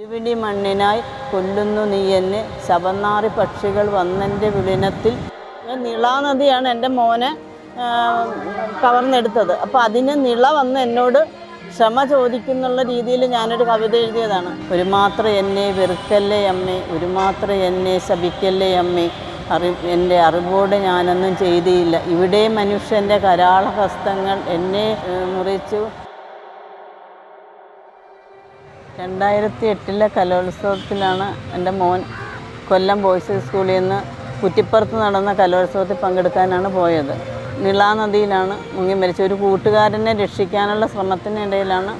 ഇരുവിടി മണ്ണിനായി കൊല്ലുന്നു നീ എന്നെ. ശവന്നാറി പക്ഷികൾ വന്നെന്റെ വിളിനത്തിൽ. നിളാനദിയാണ് എന്റെ മോനെ കവർന്നെടുത്തത്. അപ്പോൾ അതിന് നിള വന്ന് എന്നോട് ക്ഷമ ചോദിക്കുന്നുള്ള രീതിയിൽ ഞാനൊരു കവിത എഴുതിയതാണ്. ഒരു മാത്രം എന്നെ വെറുക്കല്ലേ അമ്മേ ഒരു മാത്രം എന്നെ ശപിക്കല്ലേ അമ്മേ. അറി എന്റെ അറിവോടെ ഞാനൊന്നും ചെയ്തിയില്ല ഇവിടെ മനുഷ്യന്റെ കരാളഹസ്തങ്ങൾ എന്നെ മുറിച്ചു രണ്ടായിരത്തി എട്ടിലെ കലോത്സവത്തിലാണ് എന്റെ മോൻ കൊല്ലം ബോയ്സ് സ്കൂളിൽ നിന്ന് കുറ്റിപ്പുറത്ത് നടന്ന കലോത്സവത്തിൽ പങ്കെടുക്കാനാണ് പോയത്. നിളാനദിയിലാണ് മുങ്ങി മരിച്ചത്. ഒരു കൂട്ടുകാരനെ രക്ഷിക്കാനുള്ള ശ്രമത്തിനിടയിലാണ്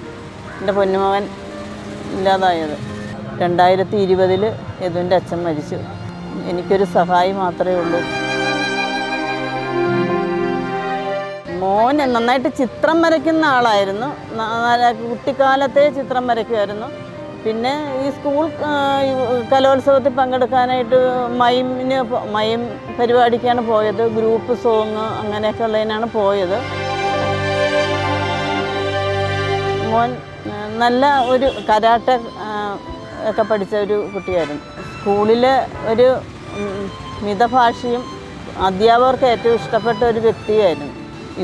എന്റെ പൊന്നുമകൻ ഇല്ലാതായത്. രണ്ടായിരത്തി ഇരുപതിൽ യദുവിന്റെ അച്ഛൻ മരിച്ചു. എനിക്കൊരു സഹായി മാത്രമേ ഉള്ളൂ. മോൻ നന്നായിട്ട് ചിത്രം വരയ്ക്കുന്ന ആളായിരുന്നു. കുട്ടിക്കാലത്തെ ചിത്രം വരയ്ക്കുമായിരുന്നു. പിന്നെ ഈ സ്കൂൾ കലോത്സവത്തിൽ പങ്കെടുക്കാനായിട്ട് മൈമിന് മൈം പരിപാടിക്കാണ് പോയത്. ഗ്രൂപ്പ് സോങ് അങ്ങനെയൊക്കെ ഉള്ളതിനാണ് പോയത്. മോൻ നല്ല ഒരു കരാട്ട ഒക്കെ പഠിച്ച ഒരു കുട്ടിയായിരുന്നു. സ്കൂളിലെ ഒരു മിതഭാഷയും അധ്യാപകർക്ക് ഏറ്റവും ഇഷ്ടപ്പെട്ട ഒരു വ്യക്തിയായിരുന്നു.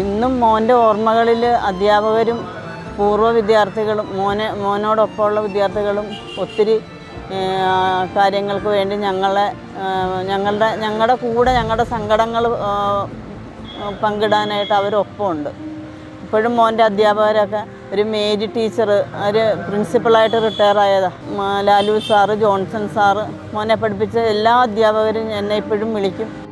ഇന്നും മോന്റെ ഓർമ്മകളിൽ അധ്യാപകരും പൂർവ വിദ്യാർത്ഥികളും മോനെ മോനോടൊപ്പമുള്ള വിദ്യാർത്ഥികളും ഒത്തിരി കാര്യങ്ങൾക്ക് വേണ്ടി ഞങ്ങളെ ഞങ്ങളുടെ ഞങ്ങളുടെ കൂടെ ഞങ്ങളുടെ സങ്കടങ്ങൾ പങ്കിടാനായിട്ട് അവരൊപ്പമുണ്ട്. ഇപ്പോഴും മോന്റെ അധ്യാപകരൊക്കെ ഒരു മേരി ടീച്ചർ ഒരു പ്രിൻസിപ്പളായിട്ട് റിട്ടയർ ആയതാണ് ലാലു സാറ് ജോൺസൺ സാറ് മോനെ പഠിപ്പിച്ച എല്ലാ അധ്യാപകരും എന്നെ ഇപ്പോഴും വിളിക്കും.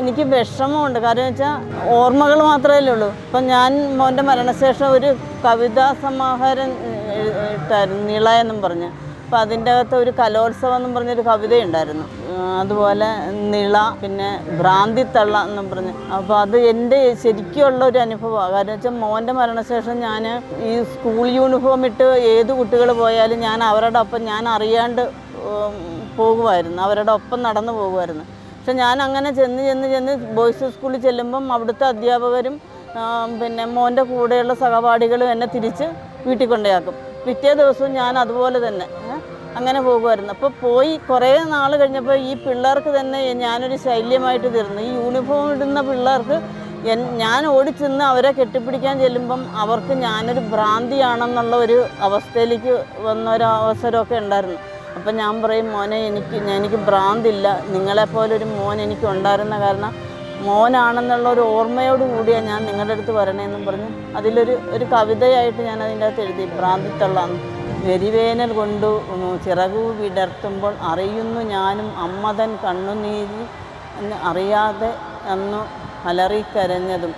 എനിക്ക് വിഷമമുണ്ട്. കാരണം വെച്ചാൽ ഓർമ്മകൾ മാത്രമേ ഉള്ളൂ. ഇപ്പം ഞാൻ മോന്റെ മരണശേഷം ഒരു കവിതാ സമാഹാരം ഇട്ടായിരുന്നു. നിള എന്നും പറഞ്ഞ്. അപ്പം അതിന്റെ അകത്ത് ഒരു കലോത്സവം എന്നും പറഞ്ഞൊരു കവിതയുണ്ടായിരുന്നു. അതുപോലെ നിള പിന്നെ ഭ്രാന്തിത്തള്ള എന്നും പറഞ്ഞ്. അപ്പോൾ അത് എന്റെ ശരിക്കുള്ള ഒരു അനുഭവമാണ്. കാരണം വെച്ചാൽ മോന്റെ മരണശേഷം ഞാൻ ഈ സ്കൂൾ യൂണിഫോം ഇട്ട് ഏത് കുട്ടികൾ പോയാലും ഞാൻ അവരുടെ ഒപ്പം ഞാൻ അറിയാണ്ട് പോകുമായിരുന്നു. അവരുടെ ഒപ്പം നടന്നു പോകുമായിരുന്നു. പക്ഷെ ഞാൻ അങ്ങനെ ചെന്ന് ചെന്ന് ചെന്ന് ബോയ്സ് സ്കൂളിൽ ചെല്ലുമ്പം അവിടുത്തെ അധ്യാപകരും പിന്നെ മോന്റെ കൂടെയുള്ള സഹപാഠികളും എന്നെ തിരിച്ച് വീട്ടിൽ കൊണ്ടുപോയാക്കും. പിറ്റേ ദിവസവും ഞാൻ അതുപോലെ തന്നെ അങ്ങനെ പോകുമായിരുന്നു. അപ്പോൾ പോയി കുറേ നാൾ കഴിഞ്ഞപ്പോൾ ഈ പിള്ളേർക്ക് തന്നെ ഞാനൊരു ശൈല്യമായിട്ട് തീർന്നു. ഈ യൂണിഫോം ഇടുന്ന പിള്ളേർക്ക് ഞാൻ ഓടിച്ചെന്ന് അവരെ കെട്ടിപ്പിടിക്കാൻ ചെല്ലുമ്പം അവർക്ക് ഞാനൊരു ഭ്രാന്തിയാണെന്നുള്ള ഒരു അവസ്ഥയിലേക്ക് വന്ന ഒരു അവസരമൊക്കെ ഉണ്ടായിരുന്നു. അപ്പം ഞാൻ പറയും മോനെ എനിക്ക് എനിക്ക് ഭ്രാന്തില്ല. നിങ്ങളെപ്പോലൊരു മോൻ എനിക്ക് ഉണ്ടായിരുന്ന കാരണം മോനാണെന്നുള്ള ഒരു ഓർമ്മയോട് കൂടിയാണ് ഞാൻ നിങ്ങളുടെ അടുത്ത് വരണേന്നും പറഞ്ഞ് അതിലൊരു ഒരു കവിതയായിട്ട് ഞാൻ അതിന്റെ അകത്ത് എഴുതി. ഭ്രാന്തിത്തള്ളാന്ന് വെരിവേനൽ കൊണ്ടു ചിറകു വിടർത്തുമ്പോൾ അറിയുന്നു ഞാനും അമ്മതൻ കണ്ണുനീരി അറിയാതെ അന്നു അലറിക്കരഞ്ഞതും.